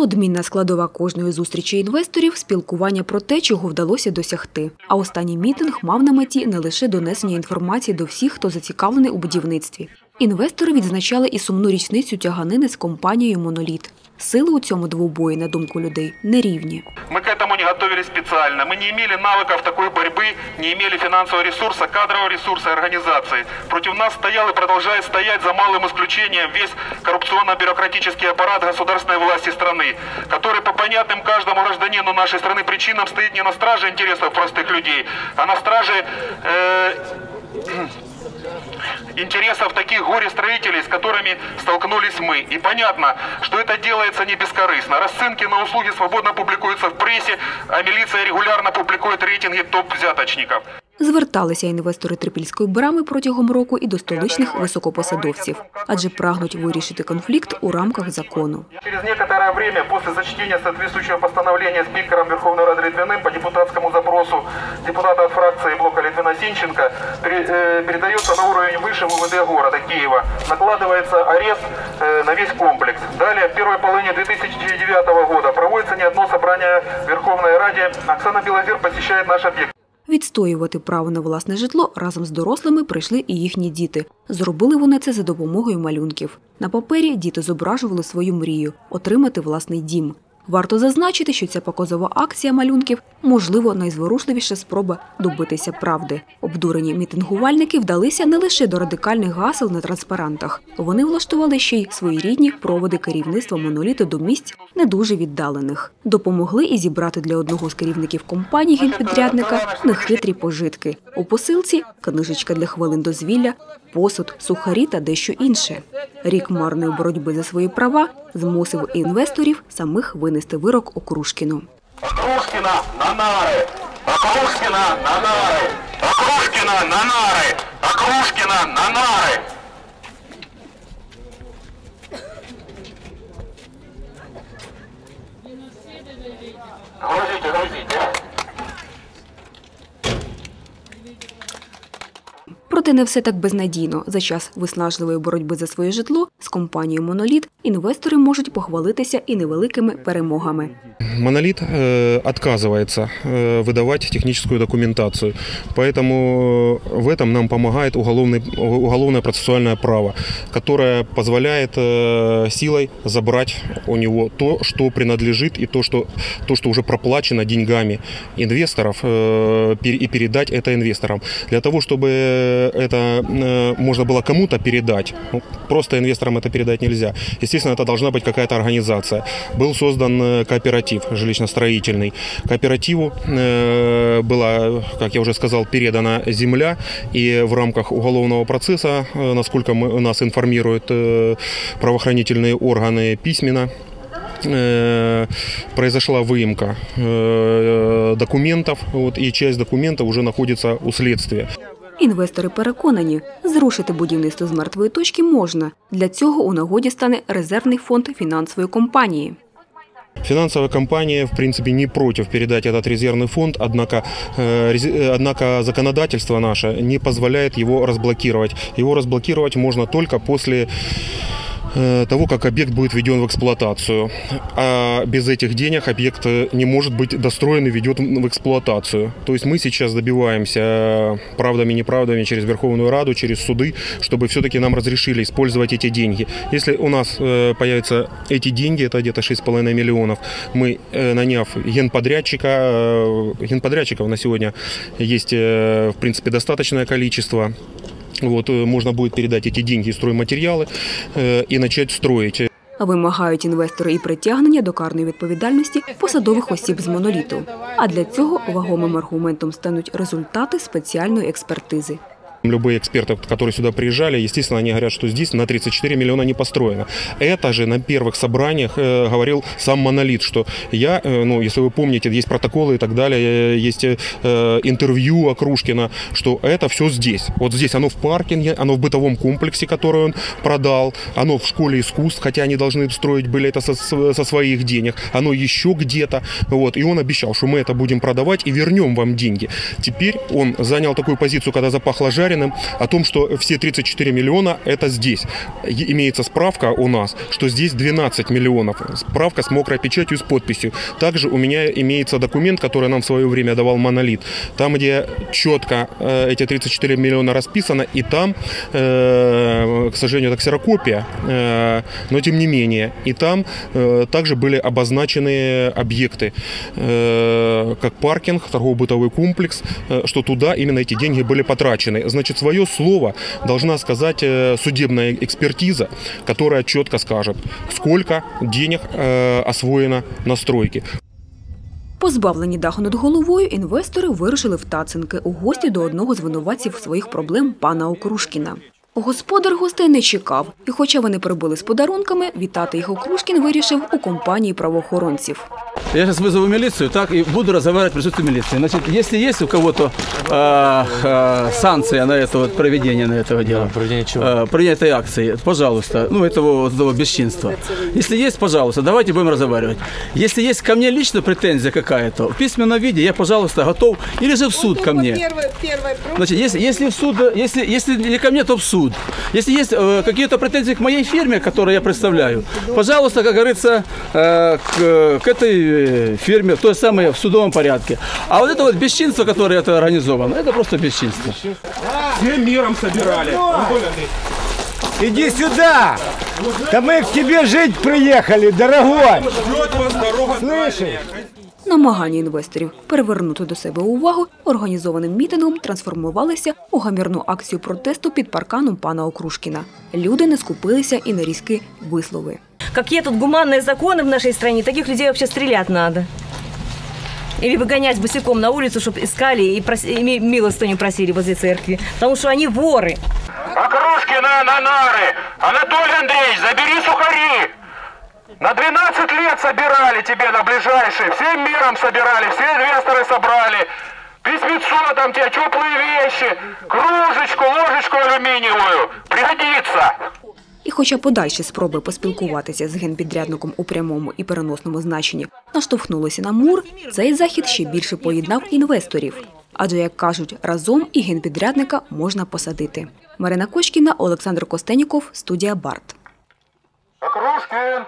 Неодмінна складова кожної зустрічі інвесторів спілкування про те, чого вдалося досягти. А останній мітинг мав на меті не лише донесення інформації до всіх, хто зацікавлений у будівництві. Інвестори відзначали і сумну річницю тяганини з компанією Моноліт. Сили у цьому двобої, на думку людей, нерівні. Мы к этому не готовились специально. Мы не имели навыков такой борьбы, не имели финансового ресурса, кадрового ресурса и организации. Против нас стоял и продолжает стоять за малым исключением весь коррупционно-бюрократический аппарат государственной власти страны, который по понятным каждому гражданину нашей страны причинам стоит не на страже интересов простых людей, а на страже э, интересов таких горе-строителей, с которыми столкнулись мы. И понятно, что это делается не бескорыстно. Расценки на услуги свободно публикуются в прессе, а милиция регулярно публикует рейтинги топ-взяточников. Зверталися інвестори Трипільської брами протягом року і до столичних високопосадовців, адже прагнуть вирішити конфлікт у рамках закону. Через некоторое время после зачтения соответствующего постановления спикером Верховной Рады Литвиным по депутатскому запросу депутата от фракции блока Литвина Синченко пере- э, передается на уровень выше ВВД города Киева. Накладывается арест э, на весь комплекс. Далее, в первой половине 2009 года проводится не одно собрание в Верховной Раде. Оксана Белозер посещает наш объект. Відстоювати право на власне житло разом з дорослими прийшли і їхні діти. Зробили вони це за допомогою малюнків. На папері діти зображували свою мрію отримати власний дім. Варто зазначити, що ця показова акція малюнків можливо найзворушливіша спроба добитися правди. Обдурені мітингувальники вдалися не лише до радикальних гасел на транспарантах. Вони влаштували ще й своєрідні проводи керівництва моноліту до місць не дуже віддалених. Допомогли і зібрати для одного з керівників компанії генпідрядника нехитрі пожитки. У посилці книжечка для хвилин дозвілля, посуд, сухарі та дещо інше. Рік марної боротьби за свої права змусив інвесторів самих винести вирок Окрушкіну. Окрушкина на нары! Окрушкина на нары! Окрушкина на нары! Окрушкина на нары! Грузите, грузите. Проте не все так безнадійно. За час виснажливої боротьби за своє житло з компанією Моноліт інвестори можуть похвалитися і невеликими перемогами. Монолит э, отказывается э, выдавать техническую документацию, поэтому в этом нам помогает уголовный, уголовное процессуальное право, которое позволяет э, силой забрать у него то, что принадлежит и то, что, то, что уже проплачено деньгами инвесторов э, пер- и передать это инвесторам. Для того, чтобы это э, можно было кому-то передать, ну, просто инвесторам это передать нельзя. Естественно, это должна быть какая-то организация. Был создан э, кооператив жилищно-строительный. Кооперативу э, была, как я уже сказал, передана земля, и в рамках уголовного процесса, э, насколько мы, нас информируют правоохранительные органы письменно, произошла выемка документов, вот, и часть документов уже находится у следствия. Інвестори переконані, зрушити будівництво з мертвої точки можна. Для цього у нагоді стане резервний фонд фінансової компанії. Финансовая компания, в принципе, не против передать этот резервный фонд, однако, э, рез- э, однако законодательство наше не позволяет его разблокировать. Его разблокировать можно только после э, того, как объект будет введен в эксплуатацию. А без этих денег объект э, не может быть достроен и введен в эксплуатацию. То есть мы сейчас добиваемся э, правдами, неправдами через Верховную Раду, через суды, чтобы все-таки нам разрешили использовать эти деньги. Если у нас э, появятся эти деньги, это где-то 6,5 миллионов, мы, э, наняв генподрядчика, э, генподрядчиков на сегодня есть, э, в принципе, достаточное количество, вот, э, можно будет передать эти деньги и стройматериалы э, и начать строить. Вимагають інвестори і притягнення до карної відповідальності посадових осіб з моноліту. А для цього вагомим аргументом стануть результати спеціальної експертизи. Любые эксперты, которые сюда приезжали, естественно, они говорят, что здесь на 34 миллиона не построено. Это же на первых собраниях э, говорил сам Монолит, что я, э, ну, если вы помните, есть протоколы и так далее, э, есть э, интервью Окрушкина, что это все здесь. Вот здесь оно в паркинге, оно в бытовом комплексе, который он продал, оно в школе искусств, хотя они должны строить были это со, со своих денег, оно еще где-то. Вот, и он обещал, что мы это будем продавать и вернем вам деньги. Теперь он занял такую позицию, когда запахло жареным, Гагариным о том, что все 34 миллиона это здесь. Имеется справка у нас, что здесь 12 миллионов. Справка с мокрой печатью с подписью. Также у меня имеется документ, который нам в свое время давал Монолит. Там, где четко э, эти 34 миллиона расписано, и там, э, к сожалению, это ксерокопия, э, но тем не менее, и там также были обозначены объекты, как паркинг, торгово-бытовой комплекс, что туда именно эти деньги были потрачены. Значит, свое слово должна сказать э, судебная экспертиза, которая четко скажет, сколько денег э, освоено на стройке. Позбавлені даху над головою, інвестори вирушили в Тацинки у гості до одного з винуватців своїх проблем пана Окрушкіна. Господар гостей не чекав, і хоча вони прибули з подарунками, вітати їх Окрушкін вирішив у компанії правоохоронців. Я сейчас вызову милицию, так, и буду разговаривать в присутствии милиции. Значит, если есть у кого-то э, э, санкция на это вот проведение на этого дела, проведение чего? Э, проведение этой акции, пожалуйста, ну, этого, вот этого бесчинства. Если есть, пожалуйста, давайте будем разговаривать. Если есть ко мне лично претензия какая-то, в письменном виде, я, пожалуйста, готов, или же в суд ко мне. Первое, первое, Значит, если, если в суд, если, если не ко мне, то в суд. Если есть э, какие-то претензии к моей фирме, которую я представляю, пожалуйста, как говорится, э, к, к этой э, фирме, то самое в судовом порядке. А вот это вот бесчинство, которое это организовано, это просто бесчинство. Всем миром собирали. Иди сюда! Да мы к тебе жить приехали, дорогой! Слышишь? Намагання інвесторів перевернути до себе увагу організованим мітингом трансформувалися у гамірну акцію протесту під парканом пана Окрушкіна. Люди не скупилися і на різкі вислови. Какие тут гуманные законы в нашей стране, таких людей вообще стрелять надо. Или выгонять босиком на улицу, чтобы искали и, прос... и ми- милостыню просили возле церкви. Потому что они воры. Окружкина на нары! Анатолий Андреевич, забери сухари! На 12 лет собирали тебе на ближайшие, всем миром собирали, все инвесторы собрали. Письмецо там тебе, теплые вещи, кружечку, ложечку алюминиевую. Пригодится. І хоча подальші спроби поспілкуватися з генпідрядником у прямому і переносному значенні наштовхнулися на мур, цей захід ще більше поєднав інвесторів. Адже, як кажуть, разом і генпідрядника можна посадити. Марина Кочкіна, Олександр Костеніков, студія Барт. Окружкин,